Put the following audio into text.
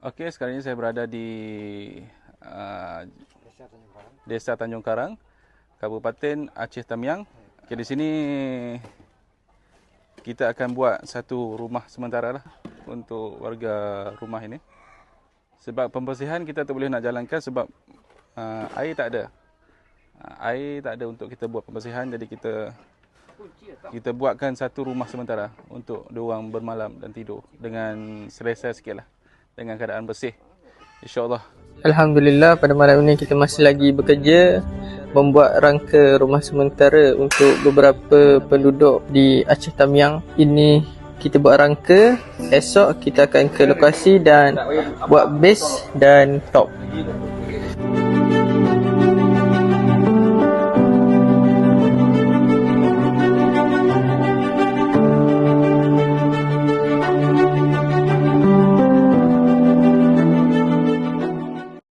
Okey, sekarang ini saya berada di uh, Desa Tanjung Karang, Kabupaten Aceh Tamiang. Okay, di sini kita akan buat satu rumah sementara lah untuk warga rumah ini. Sebab pembersihan kita tak boleh nak jalankan sebab uh, air tak ada. Uh, air tak ada untuk kita buat pembersihan jadi kita kita buatkan satu rumah sementara untuk diorang bermalam dan tidur dengan selesa sikit lah dengan keadaan bersih. InsyaAllah. Alhamdulillah pada malam ini kita masih lagi bekerja membuat rangka rumah sementara untuk beberapa penduduk di Aceh Tamiang. Ini kita buat rangka, esok kita akan ke lokasi dan buat base dan top.